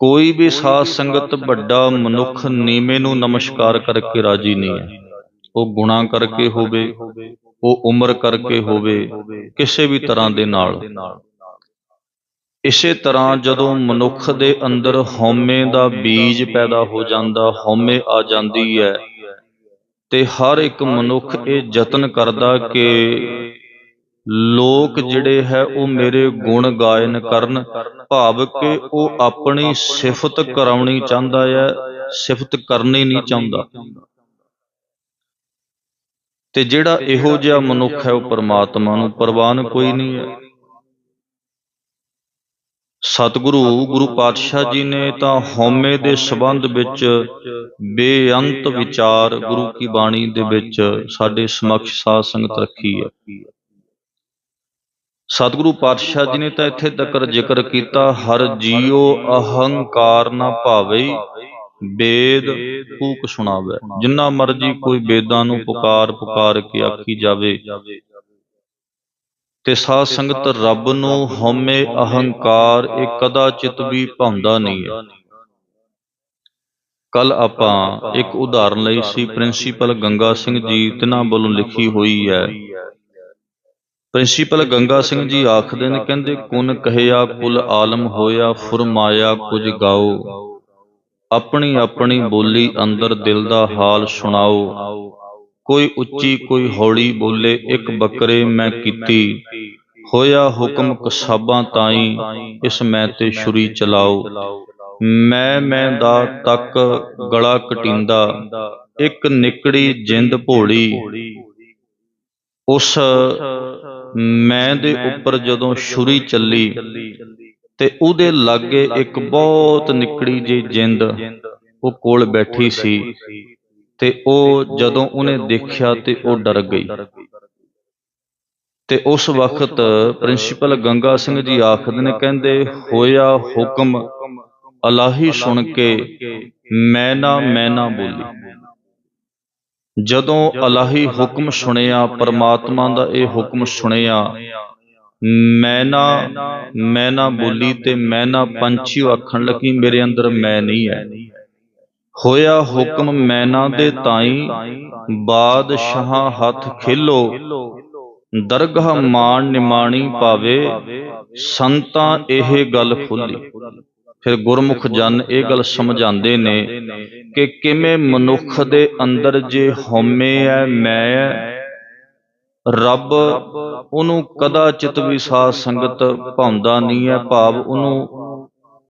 ਕੋਈ ਵੀ ਸਾਧ ਸੰਗਤ ਵੱਡਾ ਮਨੁੱਖ ਨੀਵੇਂ ਨੂੰ ਨਮਸਕਾਰ ਕਰਕੇ ਰਾਜੀ ਨਹੀਂ ਹੈ। ਉਹ ਗੁਣਾ ਕਰਕੇ ਹੋਵੇ, ਉਹ ਉਮਰ ਕਰਕੇ ਹੋਵੇ, ਕਿਸੇ ਵੀ ਤਰ੍ਹਾਂ ਦੇ ਨਾਲ। ਇਸੇ ਤਰ੍ਹਾਂ ਜਦੋਂ ਮਨੁੱਖ ਦੇ ਅੰਦਰ ਹਉਮੈ ਦਾ ਬੀਜ ਪੈਦਾ ਹੋ ਜਾਂਦਾ, ਹਉਮੈ ਆ ਜਾਂਦੀ ਹੈ ਤੇ ਹਰ ਇੱਕ ਮਨੁੱਖ ਇਹ ਯਤਨ ਕਰਦਾ ਕਿ ਲੋਕ ਜਿਹੜੇ ਹੈ ਉਹ ਮੇਰੇ ਗੁਣ ਗਾਇਨ ਕਰਨ, ਭਾਵ ਕਿ ਉਹ ਆਪਣੀ ਸਿਫਤ ਕਰਾਉਣੀ ਚਾਹੁੰਦਾ ਹੈ, ਸਿਫਤ ਕਰਨੀ ਨਹੀਂ ਚਾਹੁੰਦਾ। ਤੇ ਜਿਹੜਾ ਇਹੋ ਜਿਹਾ ਮਨੁੱਖ ਹੈ ਉਹ ਪਰਮਾਤਮਾ ਨੂੰ ਪ੍ਰਵਾਨ ਕੋਈ ਨਹੀਂ ਹੈ। ਸਤਿਗੁਰੂ ਗੁਰੂ ਪਾਤਸ਼ਾਹ ਜੀ ਨੇ ਤਾਂ ਹਉਮੈ ਦੇ ਸੰਬੰਧ ਵਿੱਚ ਬੇਅੰਤ ਵਿਚਾਰ ਗੁਰੂ ਕੀ ਬਾਣੀ ਦੇ ਵਿੱਚ ਸਾਡੇ ਸਮਕਸ਼ ਸਾਧ ਸੰਗਤ ਰੱਖੀ ਹੈ। ਸਤਿਗੁਰੂ ਪਾਤਸ਼ਾਹ ਜੀ ਨੇ ਤਾਂ ਇੱਥੇ ਤੱਕ ਜ਼ਿਕਰ ਕੀਤਾ, ਹਰ ਜੀਉ ਅਹੰਕਾਰ ਨਾ ਭਾਵੇ ਵੇਦ ਕੂਕ ਸੁਣਾਵੇ। ਜਿੰਨਾ ਮਰਜ਼ੀ ਕੋਈ ਵੇਦਾਂ ਨੂੰ ਪੁਕਾਰ ਪੁਕਾਰ ਕੇ ਆਖੀ ਜਾਵੇ। ਤੇ ਸਾਧ ਸੰਗਤ ਰੱਬ ਨੂੰ ਹਉਮੈ ਅਹੰਕਾਰ, ਇਹ ਕਦਾਚਿਤ ਵੀ ਭਾਉਂਦਾ ਨਹੀਂ ਹੈ। ਕੱਲ ਆਪਾਂ ਇੱਕ ਉਦਾਹਰਨ ਲਈ ਸੀ, ਪ੍ਰਿੰਸੀਪਲ ਗੰਗਾ ਸਿੰਘ ਜੀ, ਤਿਨਾਂ ਵੱਲੋਂ ਲਿਖੀ ਹੋਈ ਹੈ ਪ੍ਰਿੰਸੀਪਲ ਗੰਗਾ ਸਿੰਘ ਜੀ ਆਖਦੇ ਨੇ, ਕਹਿੰਦੇ, ਕੁਨ ਕਹਿਆ, ਕੁਲ ਆਲਮ ਹੋਇਆ, ਫਰਮਾਇਆ, ਕੁਝ ਗਾਓ। ਆਪਣੀ ਆਪਣੀ ਬੋਲੀ ਅੰਦਰ ਦਿਲ ਦਾ ਹਾਲ ਸੁਣਾਓ। ਕੋਈ ਉੱਚੀ, ਕੋਈ ਹੌਲੀ ਬੋਲੇ, ਇੱਕ ਬੱਕਰੇ ਮੈਂ ਕੀਤੀ। ਹੋਇਆ ਹੁਕਮ ਕਸਾਬਾਂ ਤਾਈ, ਇਸ ਮੈਂ ਤੇ ਛੁਰੀ ਚਲਾਓ। ਮੈਂ ਮੈਂ ਦਾ ਤੱਕ ਗਲਾ ਕਟਿੰਦਾ, ਇੱਕ ਨਿਕੜੀ ਜਿੰਦ ਭੋਲੀ ਉਸ ਮੈਂ ਦੇ ਉੱਪਰ ਜਦੋਂ ਛੁਰੀ ਚੱਲੀ ਤੇ ਉਹਦੇ ਲਾਗੇ ਇੱਕ ਬਹੁਤ ਨਿਕੜੀ ਜਿਹੀ ਜਿੰਦ ਉਹ ਕੋਲ ਬੈਠੀ ਸੀ ਤੇ ਉਹ ਜਦੋਂ ਉਹਨੇ ਦੇਖਿਆ ਤੇ ਉਹ ਡਰ ਗਈ। ਤੇ ਉਸ ਵਕਤ ਪ੍ਰਿੰਸੀਪਲ ਗੰਗਾ ਸਿੰਘ ਜੀ ਆਖਦੇ ਨੇ, ਕਹਿੰਦੇ, ਹੋਇਆ ਹੁਕਮ, ਅਲਾਹੀ ਸੁਣ ਕੇ ਮੈਂ ਨਾ ਮੈਂ ਨਾ ਬੋਲੀ। ਜਦੋਂ ਅਲਾਹੀ ਹੁਕਮ ਸੁਣਿਆ ਪਰਮਾਤਮਾ ਦਾ ਇਹ ਹੁਕਮ ਸੁਣਿਆ ਮੈਂ ਨਾ ਮੈਂ ਨਾ ਬੋਲੀ ਤੇ ਮੈਂ ਨਾ ਪੰਛੀ ਆਖਣ ਲੱਗੀ ਮੇਰੇ ਅੰਦਰ ਮੈਂ ਨਹੀਂ ਹੈ। ਹੋਇਆ ਹੁਕਮ ਮੈਨਾ ਦੇ ਤਾਈ ਬਾਦਸ਼ਾਹ ਹੱਥ ਖੇਲੋ। ਦਰਗਾਹ ਮਾਣ ਨਿਮਾਣੀ ਪਾਵੇ ਸੰਤਾਂ ਇਹ ਗੱਲ ਖੁੱਲੀ। ਫਿਰ ਗੁਰਮੁਖ ਜਨ ਇਹ ਗੱਲ ਸਮਝਾਉਂਦੇ ਨੇ ਕਿ ਕਿਵੇਂ ਮਨੁੱਖ ਦੇ ਅੰਦਰ ਜੇ ਹਉਮੈ ਹੈ ਮੈਂ ਹੈ ਰੱਬ ਉਹਨੂੰ ਕਦਾਚਿਤ ਵੀ ਸਾਧ ਸੰਗਤ ਭਾਉਂਦਾ ਨਹੀਂ ਹੈ ਭਾਵ ਉਹਨੂੰ